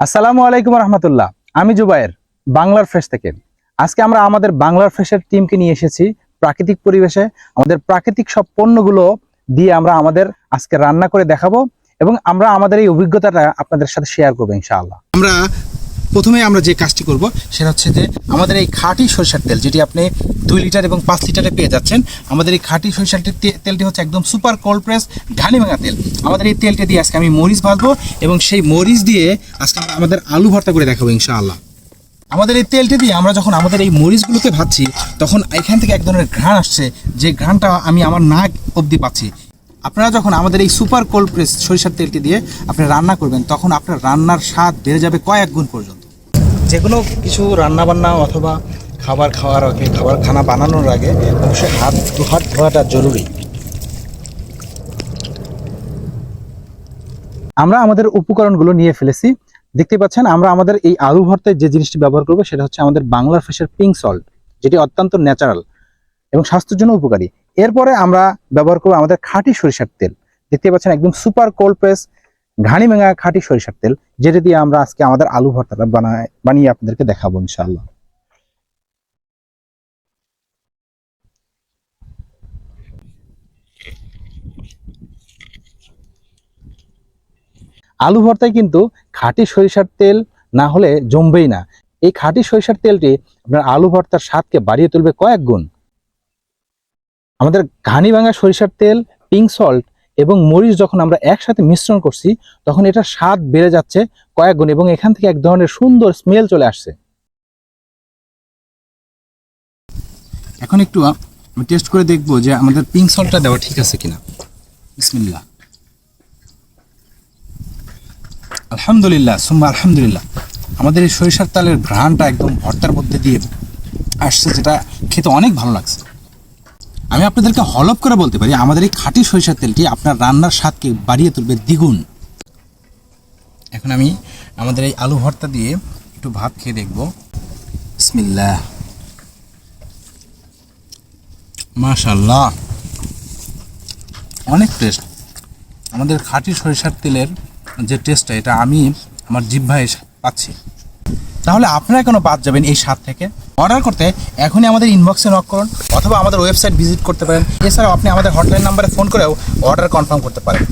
আসসালামু আলাইকুম রহমতুল্লাহ। আমি জুবায়ের, বাংলার ফ্রেশ থেকে। আজকে আমরা আমাদের বাংলার ফ্রেশের টিমকে নিয়ে এসেছি প্রাকৃতিক পরিবেশে। আমাদের প্রাকৃতিক সব পণ্যগুলো দিয়ে আমরা আমাদের আজকে রান্না করে দেখাবো এবং আমরা আমাদের এই অভিজ্ঞতাটা আপনাদের সাথে শেয়ার করব ইনশাআল্লাহ। আমরা প্রথমে আমরা যে কাজটি করব, সেটা হচ্ছে যে আমাদের এই খাঁটি সরিষার তেল, যেটি আপনি দুই লিটার এবং পাঁচ লিটারে পেয়ে যাচ্ছেন, আমাদের এই খাঁটি সরিষার তেলটি হচ্ছে একদম সুপার কোল্ড প্রেস ঘানি ভাঙা তেল। আমাদের এই তেলটা দিয়ে আজকে আমি মরিচ ভাজবো এবং সেই মরিচ দিয়ে আজকে আমরা আমাদের আলু ভর্তা করে দেখাবো, ইনশাআল্লাহ। আমাদের এই তেলটি দিয়ে আমরা যখন আমাদের এই মরিচগুলোকে ভাজছি, তখন এখান থেকে এক ধরনের ঘ্রাণ আসছে, যে ঘ্রাণটা আমি আমার নাক অবধি পাচ্ছি। আপনারা যখন আমাদের এই সুপার কোল্ড প্রেস সরিষার তেলটি দিয়ে আপনি রান্না করবেন, তখন আপনার রান্নার স্বাদ বেড়ে যাবে কয়েক গুণ পর্যন্ত। যে কোনো কিছু রান্না বান্না অথবা খাবার খাওয়ার আগে, খাবার খানা বানানোর আগে অবশ্যই হাত হাত ধোয়াটা জরুরি। আমরা আমাদের উপকরণগুলো নিয়ে ফেলেছি। দেখতে পাচ্ছেন, আমরা আমাদের এই আলু ভর্তায় যে জিনিসটি ব্যবহার করব, সেটা হচ্ছে আমাদের বাংলার ফেসের পিঙ্ক সল্ট যেটি অত্যন্ত ন্যাচারাল এবং স্বাস্থ্যের জন্য উপকারী। এরপরে আমরা ব্যবহার করব আমাদের খাঁটি সরিষার তেল। দেখতে পাচ্ছেন, একদম সুপার কোল্ড প্রেস ঘানি মেঙা খাঁটি সরিষার তেল, যেটা দিয়ে আমরা আজকে আমাদের আলু ভর্তাটা বানায়, বানিয়ে আপনাদেরকে দেখাবো ইনশাআল্লাহ। আলু ভর্তায় কিন্তু খাঁটি সরিষার তেল না হলে জমবেই না। এই খাঁটি সরিষার তেলটি আপনার আলু ভর্তার স্বাদকে বাড়িয়ে তুলবে কয়েক গুণ। আমাদের ঘানি ভাঙা সরিষার তেল, পিঙ্ক সল্ট এবং মরিচ যখন আমরা একসাথে মিশ্রণ করছি, তখন এটার স্বাদ বেড়ে যাচ্ছে কয়েক গুণ এবং এখান থেকে এক ধরনের সুন্দর স্মেল চলে আসছে। এখন একটু টেস্ট করে দেখব যে আমাদের পিঙ্ক সল্টটা দেওয়া ঠিক আছে কিনা। বিসমিল্লাহ। আলহামদুলিল্লাহ, সুম্মা আলহামদুলিল্লাহ। আমাদের এই সরিষার তালের ঘ্রাণটা একদম ভর্তার মধ্যে দিয়ে আসছে, যেটা খেতে অনেক ভালো লাগছে। আমি আপনাদেরকে হলপ করে বলতে পারি, আমাদের এই খাঁটি সরিষার তেলটি আপনার রান্নার স্বাদকে বাড়িয়ে তুলবে দ্বিগুণ। এখন আমি আমাদের এই আলু ভর্তা দিয়ে একটু ভাত খেয়ে দেখব। বিসমিল্লাহ। মাশাল্লাহ অনেক টেস্ট আমাদের খাঁটি সরিষার তেলের যে টেস্টটা এটা আমি আমার জিহ্বায় পাচ্ছি। তাহলে আপনারা কেন বাদ যাবেন এই স্বাদ থেকে? অর্ডার করতে এখনই আমাদের ইনবক্সে নক করুন অথবা আমাদের ওয়েবসাইট ভিজিট করতে পারেন। এছাড়াও আপনি আমাদের হটলাইন নাম্বারে ফোন করেও অর্ডার কনফার্ম করতে পারেন।